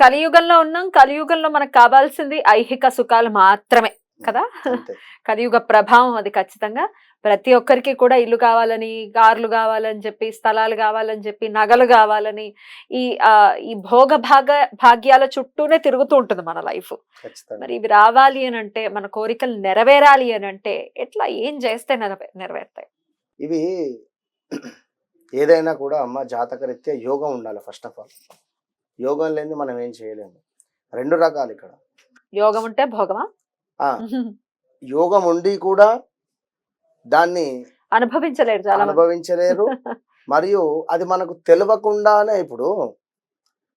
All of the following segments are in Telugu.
కలియుగంలో ఉన్నాం కలియుగంలో మనకు కావాల్సింది ఐహిక సుఖాలు మాత్రమే కదా? కలియుగ ప్రభావం అది ఖచ్చితంగా. ప్రతి ఒక్కరికి కూడా ఇల్లు కావాలని కార్లు కావాలని చెప్పి స్థలాలు కావాలని చెప్పి నగలు కావాలని ఈ ఆ ఈ భోగ భాగ భాగ్యాల చుట్టూనే తిరుగుతూ ఉంటుంది మన లైఫ్. మరి ఇవి రావాలి అని అంటే మన కోరికలు నెరవేరాలి అని అంటే ఎట్లా ఏం చేస్తే నెరవే నెరవేరుతాయి? ఇవి ఏదైనా కూడా అమ్మ జాతకరీత్యా యోగం ఉండాలి ఫస్ట్ ఆఫ్ ఆల్ యోగం లేని మనం ఏం చేయలేము. రెండు రకాలు ఇక్కడ. యోగం ఉంటే భోగమా? యోగం ఉండి కూడా దాన్ని అనుభవించలేరు అనుభవించలేరు. మరియు అది మనకు తెలియకుండానే ఇప్పుడు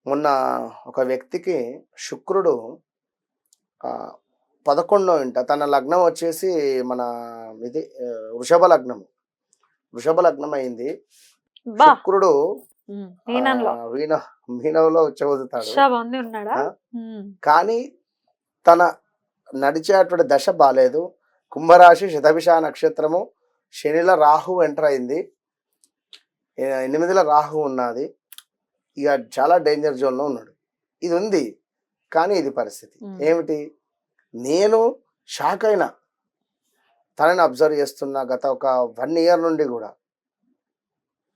మొన్న ఒక వ్యక్తికి శుక్రుడు పదకొండో ఇంట తన లగ్నం వచ్చేసి మన ఇది వృషభ లగ్నం. వృషభ లగ్నం అయింది. శుక్రుడు వీణ మీనంలో. చదువుతాడు కానీ తన నడిచేటువంటి దశ బాలేదు. కుంభరాశి శతభిష నక్షత్రము శనిల రాహు ఎంటర్ అయింది. ఎనిమిదిల రాహు ఉన్నది. ఇక చాలా డేంజర్ జోన్లో ఉన్నాడు. ఇది ఉంది కానీ ఇది పరిస్థితి. ఏమిటి? నేను షాక్ అయినా. తనని అబ్జర్వ్ చేస్తున్నా గత ఒక వన్ ఇయర్ నుండి కూడా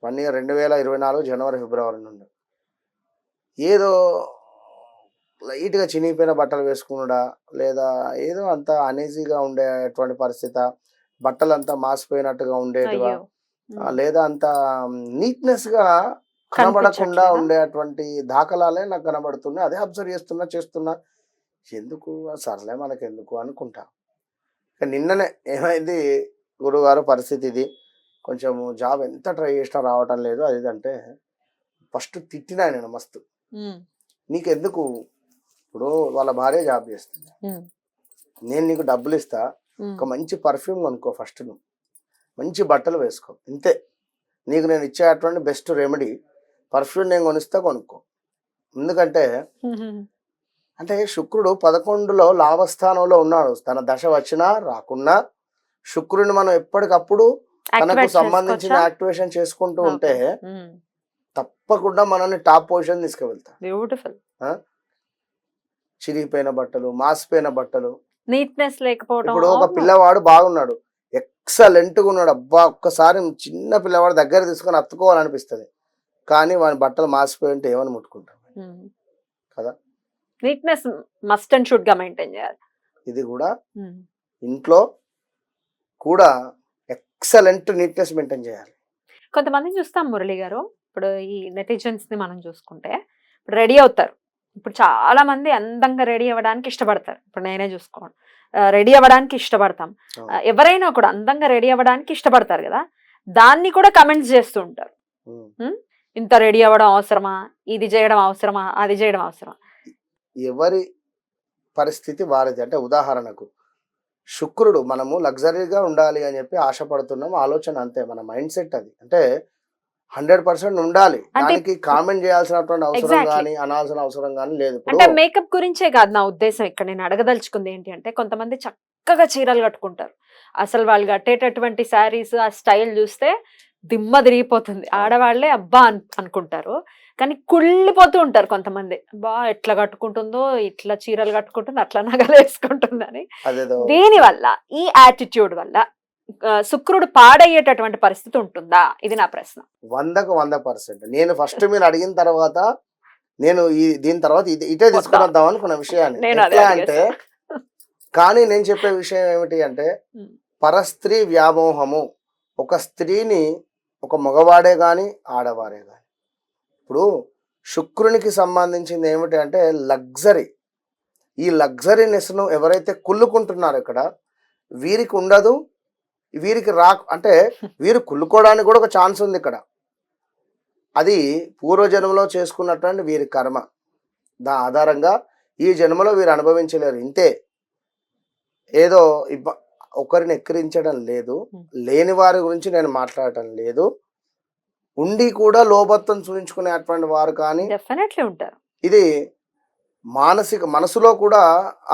వన్ ఇయర్ రెండు వేల ఇరవై నాలుగు జనవరి ఫిబ్రవరి నుండి. ఏదో లైట్గా చినిగిపోయిన బట్టలు వేసుకున్నాడా లేదా ఏదో అంత అనీజీగా ఉండేటువంటి పరిస్థితి బట్టలంతా మాసిపోయినట్టుగా ఉండేట్టుగా అయ్యో. ఆ, లేదా అంత నీట్నెస్గా కనబడకుండా? ఉండేటువంటి దాఖలాలే నాకు కనబడుతున్నాయి. అదే అబ్జర్వ్ చేస్తున్నా చేస్తున్నా. ఎందుకు? సర్లే మనకి ఎందుకు అనుకుంటా నిన్ననే ఏమైంది? గురుగారు పరిస్థితి ఇది. కొంచెము జాబ్ ఎంత ట్రై చేసినా రావటం లేదు. అది అంటే ఫస్ట్ తిట్టినా నేను మస్తు. నీకెందుకు? ఇప్పుడు వాళ్ళ భార్య జాబ్ చేస్తుంది. నేను నీకు డబ్బులు ఇస్తా. ఒక మంచి పర్ఫ్యూమ్ కొనుక్కో ఫస్ట్ నువ్వు. మంచి బట్టలు వేసుకో. ఇంతే. నీకు నేను ఇచ్చేటువంటి బెస్ట్ రెమెడీ పర్ఫ్యూమ్ నేను కొనిస్తా కొనుక్కో. ఎందుకంటే అంటే శుక్రుడు పదకొండులో లాభస్థానంలో ఉన్నాడు. తన దశ వచ్చినా రాకున్నా శుక్రుడిని మనం ఎప్పటికప్పుడు తనకు సంబంధించిన? యాక్టివేషన్ చేసుకుంటూ ఉంటే తప్పకుండా మనల్ని టాప్ పొజిషన్ తీసుకువెళ్తా. బ్యూటిఫుల్. చిరిగిపోయిన బట్టలు మాసిపోయిన బట్టలు. నీట్నెస్ లేకపోవడం ఇప్పుడు ఒక. పిల్లవాడు బాగున్నాడు. ఎక్సలెంట్గా ఉన్నాడు. అబ్బా! ఒక్కసారి చిన్న పిల్లవాడు దగ్గర తీసుకొని అత్తుకోవాలనిపిస్తుంది. కానీ వాని బట్టలు మాసిపోయి ఉంటే ఏమని ముట్టుకుంటాం. కదా? నీట్నెస్ మస్ట్ అండ్ షుడ్గా మెయింటైన్ చేయాలి. ఇది కూడా ఇంట్లో కూడా ఎక్సలెంట్ నీట్నెస్ మెయింటైన్ చేయాలి. కొంతమందిని చూస్తాం మురళి గారు. ఇప్పుడు ఈ నెటిజన్స్ని మనం చూసుకుంటే ఇప్పుడు రెడీ అవుతారు. ఇప్పుడు చాలా మంది అందంగా రెడీ అవ్వడానికి ఇష్టపడతారు. ఇప్పుడు నేనే చూసుకోండి రెడీ అవ్వడానికి ఇష్టపడతాం. ఎవరైనా కూడా అందంగా రెడీ అవ్వడానికి ఇష్టపడతారు కదా దాన్ని కూడా కమెంట్స్ చేస్తూ ఉంటారు. ఇంత రెడీ అవ్వడం అవసరమా? ఇది చేయడం అవసరమా? అది చేయడం అవసరమా? ఎవరి పరిస్థితి వారిది? అంటే ఉదాహరణకు శుక్రుడు మనము లగ్జరీగా ఉండాలి అని చెప్పి ఆశపడుతున్నాం. ఆలోచన అంతే మన మైండ్ సెట్ అది. అంటే హండ్రెడ్ పర్సెంట్ ఉండాలి. దానికి కామెంట్ చేయాల్సినటువంటి అవసరం. కానీ అనాల్సిన అవసరం కానీ లేదు. అంటే మేకప్ గురించే కాదు నా ఉద్దేశం ఇక్కడ నేను అడగదలుచుకుంది ఏంటి అంటే కొంతమంది చక్కగా చీరలు కట్టుకుంటారు. అసలు వాళ్ళు కట్టేటటువంటి శారీస్ ఆ స్టైల్ చూస్తే దిమ్మ తిరిగిపోతుంది. ఆడవాళ్ళే అబ్బా అన్ అనుకుంటారు. కానీ కుళ్ళిపోతూ ఉంటారు కొంతమంది. బా ఎట్లా కట్టుకుంటుందో ఇట్లా చీరలు కట్టుకుంటుంది అట్లా నగలు వేసుకుంటుందని అదేదో దీని వల్ల ఈ యాటిట్యూడ్ వల్ల శుక్రుడు పాడయ్యేటటువంటి పరిస్థితి ఉంటుందా? ఇది నా ప్రశ్న. వందకు వంద పర్సెంట్. నేను ఫస్ట్ మీరు అడిగిన తర్వాత నేను ఈ దీని తర్వాత ఇది ఇటే తీసుకుని వద్దాం అనుకున్న విషయాన్ని. అంటే. కానీ నేను చెప్పే విషయం ఏమిటి అంటే. పరస్త్రీ వ్యామోహము ఒక స్త్రీని ఒక మగవాడే కానీ ఆడవారే కానీ ఇప్పుడు శుక్రునికి సంబంధించింది ఏమిటి అంటే లగ్జరీ. ఈ లగ్జరీనెస్ను ఎవరైతే కుళ్ళుకుంటున్నారో ఇక్కడ వీరికి ఉండదు వీరికి రా అంటే వీరు కుళ్ళుకోవడానికి కూడా ఒక ఛాన్స్ ఉంది ఇక్కడ. అది పూర్వజన్మలో చేసుకున్నటువంటి వీరి కర్మ. దా ఆధారంగా ఈ జన్మలో వీరు అనుభవించలేరు. ఇంతే. ఏదో ఇబ్బ ఒకరిని ఎక్కిరించడం లేదు. లేని వారి గురించి నేను మాట్లాడటం లేదు. ఉండి కూడా లోబత్వం చూపించుకునేటువంటి వారు కానీ డెఫినెట్లీ ఉంటారు. ఇది మానసిక మనసులో కూడా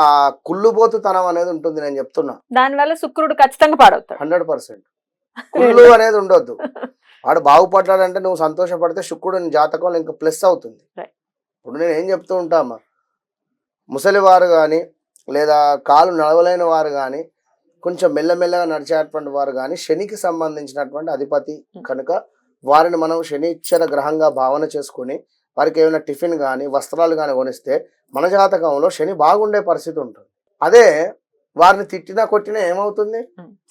ఆ కుళ్ళుబోతుతనం అనేది ఉంటుంది నేను చెప్తున్నా. దానివల్ల శుక్రుడు ఖచ్చితంగా పాడవుతాడు. Hundred percent. కుళ్ళు అనేది ఉండొద్దు. వాడు బాగుపడ్డాడంటే నువ్వు సంతోషపడితే శుక్రుడు జాతకంలో ఇంకా ప్లస్ అవుతుంది. ఇప్పుడు నేను ఏం చెప్తూ ఉంటామా? ముసలివారు కానీ లేదా కాలు నడవలేని వారు కానీ కొంచెం మెల్లమెల్లగా నడిచేటువంటి వారు కానీ శనికి సంబంధించినటువంటి అధిపతి Hmm. కనుక వారిని మనం శనిచ్చర గ్రహంగా భావన చేసుకుని వారికి ఏమైనా టిఫిన్ కానీ వస్త్రాలు కానీ కొనిస్తే మన జాతకంలో శని బాగుండే పరిస్థితి ఉంటుంది. అదే వారిని తిట్టినా కొట్టినా ఏమవుతుంది?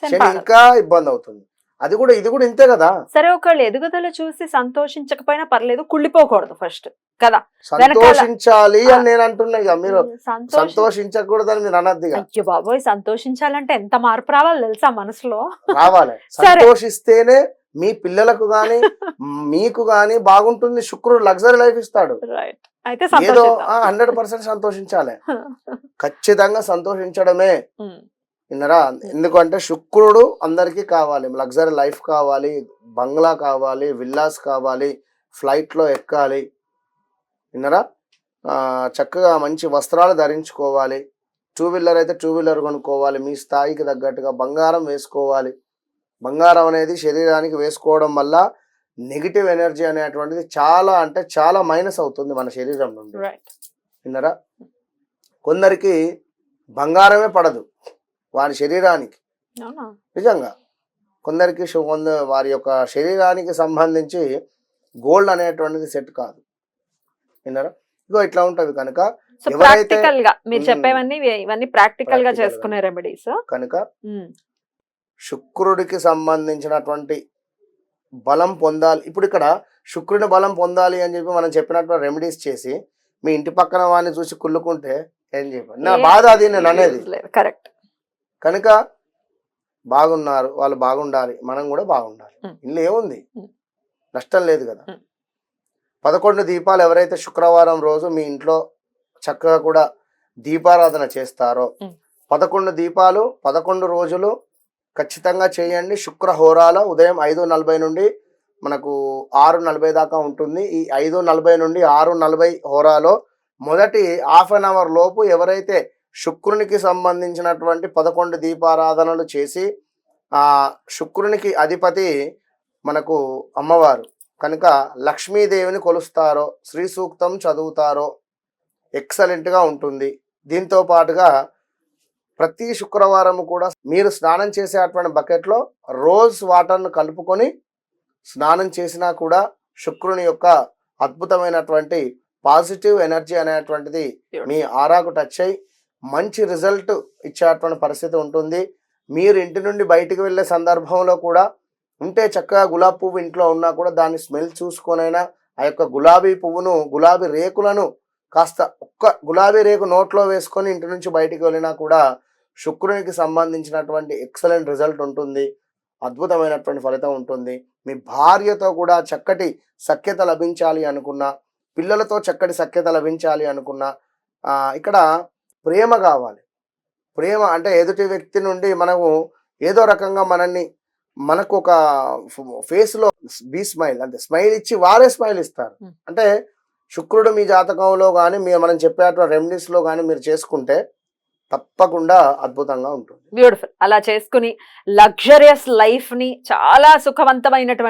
శని. ఇంకా ఇబ్బంది అవుతుంది. అది కూడా ఇది కూడా ఇంతే కదా? సరే ఒకళ్ళు ఎదుగుదల చూసి సంతోషించకపోయినా పర్లేదు కుళ్ళిపోకూడదు ఫస్ట్ కదా? సంతోషించాలి అని నేను అంటున్నా మీరు. సంతోషం సంతోషించకూడదని మీరు అనద్దు అయ్యో బాబోయ్ సంతోషించాలంటే ఎంత మార్పు రావాలి తెలుసా మనసులో? రావాలి. సంతోషిస్తేనే మీ పిల్లలకు గాని మీకు గాని బాగుంటుంది శుక్రుడు లగ్జరీ లైఫ్ ఇస్తాడు. ఏదో హండ్రెడ్ పర్సెంట్ సంతోషించాలి. ఖచ్చితంగా సంతోషించడమే. విన్నరా? ఎందుకంటే శుక్రుడు అందరికీ కావాలి. లగ్జరీ లైఫ్ కావాలి బంగ్లా కావాలి విల్లాస్ కావాలి ఫ్లైట్లో ఎక్కాలి. విన్నరా? చక్కగా మంచి వస్త్రాలు ధరించుకోవాలి. టూ వీలర్ అయితే టూ వీలర్ కొనుక్కోవాలి. మీ స్థాయికి తగ్గట్టుగా బంగారం వేసుకోవాలి. బంగారం అనేది శరీరానికి వేసుకోవడం వల్ల నెగిటివ్ ఎనర్జీ అనేటువంటిది చాలా అంటే చాలా మైనస్ అవుతుంది మన శరీరం నుండి. విన్నరా? కొందరికి బంగారమే పడదు వారి శరీరానికి. నిజంగా. కొందరికి కొంద వారి యొక్క శరీరానికి సంబంధించి గోల్డ్ అనేటువంటిది సెట్ కాదు. విన్నారా? ఇగో ఇట్లా ఉంటది కనుక ప్రాక్టికల్గా మీరు. చెప్పేవన్నీ ఇవి- ఇవన్నీ ప్రాక్టికల్గా. చేసుకునే రెమెడీస్ కనుక శుక్రుడికి సంబంధించినటువంటి బలం పొందాలి ఇప్పుడు ఇక్కడ శుక్రుని బలం పొందాలి అని చెప్పి మనం చెప్పినట్టు రెమెడీస్ చేసి మీ ఇంటి పక్కన వాడిని చూసి కుళ్ళుకుంటే ఏం చెప్పాలి నా బాధ అది నేను అనేది కరెక్ట్ కనుక బాగున్నారు వాళ్ళు బాగుండాలి మనం కూడా బాగుండాలి ఉం. ఇందులో ఏముంది. నష్టం లేదు కదా. పదకొండు దీపాలు ఎవరైతే శుక్రవారం రోజు మీ ఇంట్లో చక్కగా కూడా దీపారాధన చేస్తారో. పదకొండు దీపాలు పదకొండు రోజులు ఖచ్చితంగా చేయండి. శుక్ర హోరాలో ఉదయం ఐదు నలభై నుండి మనకు ఆరు నలభై దాకా ఉంటుంది. ఈ ఐదు నలభై నుండి ఆరు నలభై హోరాలో మొదటి హాఫ్ అన్ అవర్ లోపు ఎవరైతే శుక్రునికి సంబంధించినటువంటి పదకొండు దీపారాధనలు చేసి ఆ శుక్రునికి అధిపతి మనకు అమ్మవారు కనుక లక్ష్మీదేవిని కొలుస్తారో శ్రీ సూక్తం చదువుతారో ఎక్సలెంట్గా ఉంటుంది. దీంతో పాటుగా ప్రతి శుక్రవారం కూడా మీరు స్నానం చేసేటువంటి బకెట్లో రోజ్ వాటర్ను కలుపుకొని స్నానం చేసినా కూడా శుక్రుని యొక్క అద్భుతమైనటువంటి పాజిటివ్ ఎనర్జీ అనేటువంటిది మీ ఆరాకు టచ్ అయ్యి మంచి రిజల్ట్ ఇచ్చేటువంటి పరిస్థితి ఉంటుంది. మీరు ఇంటి నుండి బయటికి వెళ్ళే సందర్భంలో కూడా ఉంటే చక్కగా గులాబీ పువ్వు ఇంట్లో ఉన్నా కూడా దాన్ని స్మెల్ చూసుకొనైనా ఆ యొక్క గులాబీ పువ్వును గులాబీ రేకులను కాస్త ఒక్క గులాబీ రేకు నోట్లో వేసుకొని ఇంటి నుంచి బయటికి వెళ్ళినా కూడా శుక్రునికి సంబంధించినటువంటి ఎక్సలెంట్ రిజల్ట్ ఉంటుంది. అద్భుతమైనటువంటి ఫలితం ఉంటుంది. మీ భార్యతో కూడా చక్కటి సఖ్యత లభించాలి అనుకున్నా పిల్లలతో చక్కటి సఖ్యత లభించాలి అనుకున్నా ఇక్కడ ప్రేమ కావాలి. ప్రేమ అంటే ఎదుటి వ్యక్తి నుండి మనము ఏదో రకంగా మనల్ని మనకు ఒక ఫేస్లో బీ స్మైల్ అంటే స్మైల్ ఇచ్చి వారే స్మైల్ ఇస్తారు. అంటే శుక్రుడు మీ జాతకంలో కానీ మీరు మనం చెప్పేటువంటి రెమెడీస్లో కానీ మీరు చేసుకుంటే తప్పకుండా అద్భుతంగా ఉంటుంది. బ్యూటిఫుల్ అలా చేసుకుని లగ్జరియస్ లైఫ్ని చాలా సుఖవంతమైనటువంటి